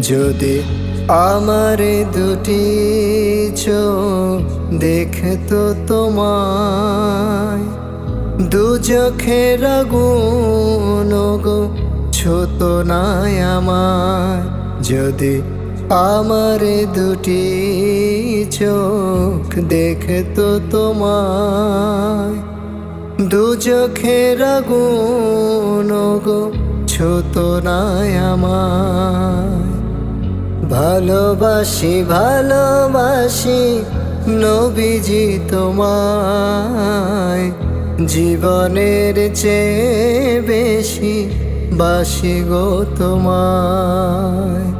যদি আমার দুটি চোখ দেখতো তোমায়, দু চোখের আগুন গো ছোট নাই আমার যদি আমার দুটি চোখ দেখতো তোমায়, দু চোখের আগুন গো ছোট নাই আমার ভালোবাসি ভালোবাসি, নবীজি তোমায়। জীবনের চেয়ে বেশি বাসি গো তোমায়।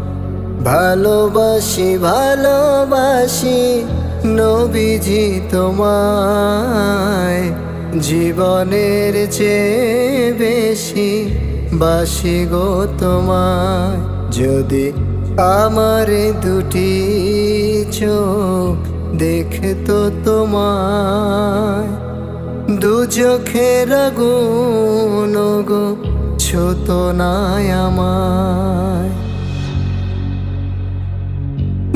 ভালোবাসি ভালোবাসি, নবীজি তোমায়। জীবনের চেয়ে বেশি বাসি গো তোমায়। যদি আমার দুটি চোখ দেখতো তোমায়। দু চোখের আগুন গো ছোট নাই আমায়।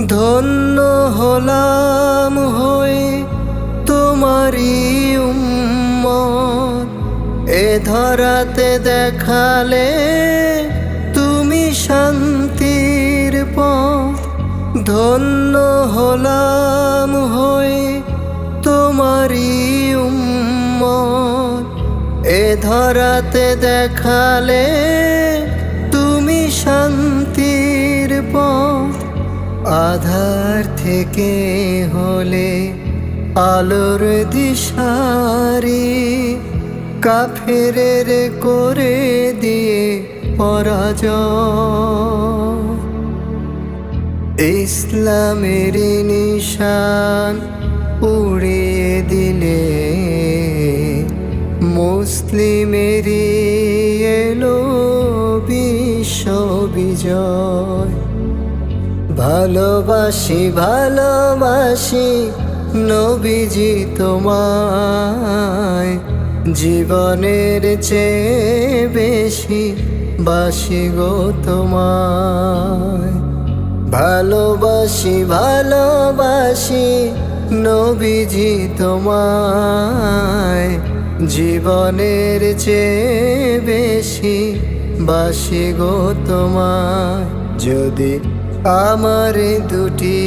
ধন্য হলাম হয়ে তোমারই উম্মত। এ ধরাতে দেখালে তুমি শান্তির পথ ধন্য হলাম হয়ে তোমারই উম্মত। এ ধরাতে দেখালে তুমি শান্তির পথ। আধার থেকে হলে আলোর দিশারি কাফেরের করে দিয়ে পরাজয়। ইসলামের নিশান উড়িয়ে দিলে মুসলিমেরই এলো বিজয়। ভালোবাসি ভালোবাসি নবীজি তোমায়। জীবনের চেয়ে বেশি বাসি গো তোমায়। ভালোবাসি ভালোবাসি নবীজি তোমায়। জীবনের চেয়ে বেশি বাসি গো তোমায়। যদি আমার দুটি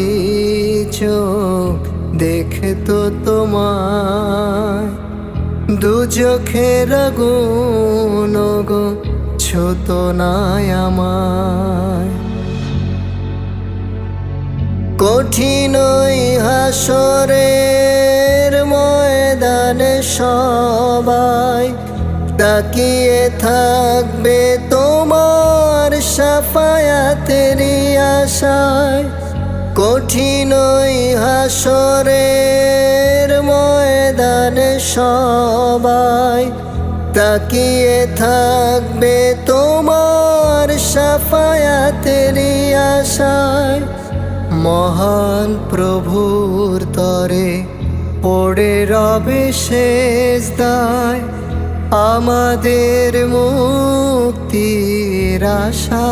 চোখ দেখতো তোমায়, দু চোখের আগুন গো ছোট নাই আমায়। কঠিনই হাসরের ময়দানে সবাই তাকিয়ে থাকবে তোমার সাফায়াতেরই আশায়। কঠিনই হাসরের ময়দানে সবাই তাকিয়ে থাকবে তোমার সাফায়াতেরই আশায়। মহান প্রভুর তরে পড়ে রবে শেষ দায় আমাদের মুক্তির আশা।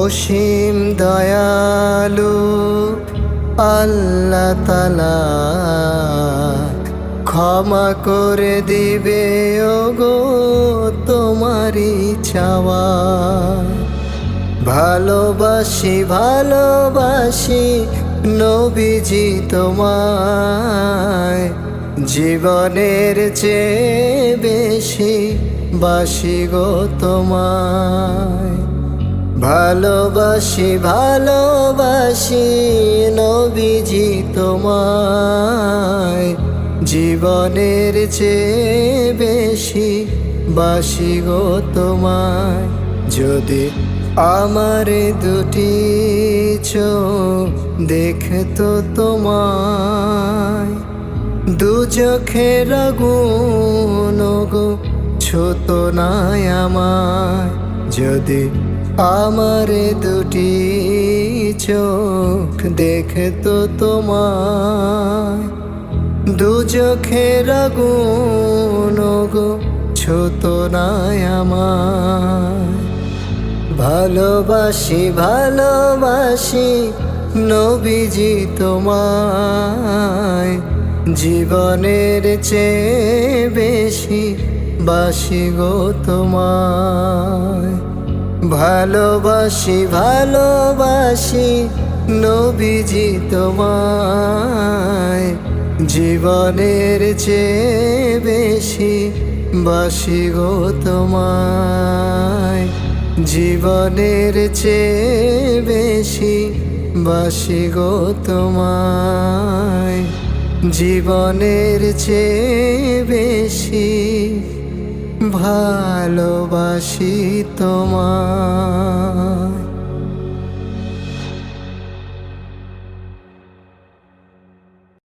অসীম দয়ালু আল্লাহ তালা ক্ষমা করে দিবে ওগো তোমারই চাওয়া। ভালোবাসি ভালোবাসি নবীজি তোমায়। জীবনের চেয়ে বেশি বাসি গো তোমায়। ভালোবাসি ভালোবাসি নবীজি তোমায়। জীবনের চেয়ে বেশি বাসি গো তোমায়। যদি আমার দুটি চোখ দেখতো তোমায়। দু চোখের গো ছোট নাই আমায়। যদি আমার দুটি চোখ দেখতো তোমায়। দু চোখের গো ছোট নাই আমায়। ভালোবাসি ভালোবাসি নবীজি তোমায়। জীবনের চেয়ে বেশি বাসি গো তোমায়। ভালোবাসি ভালোবাসি নবীজি তোমায়। জীবনের চেয়ে বেশি বাসি গো তোমায়। জীবনের চেয়ে বেশি বাসি গো তোমায়। জীবনের চেয়ে বেশি ভালোবাসি তোমায়।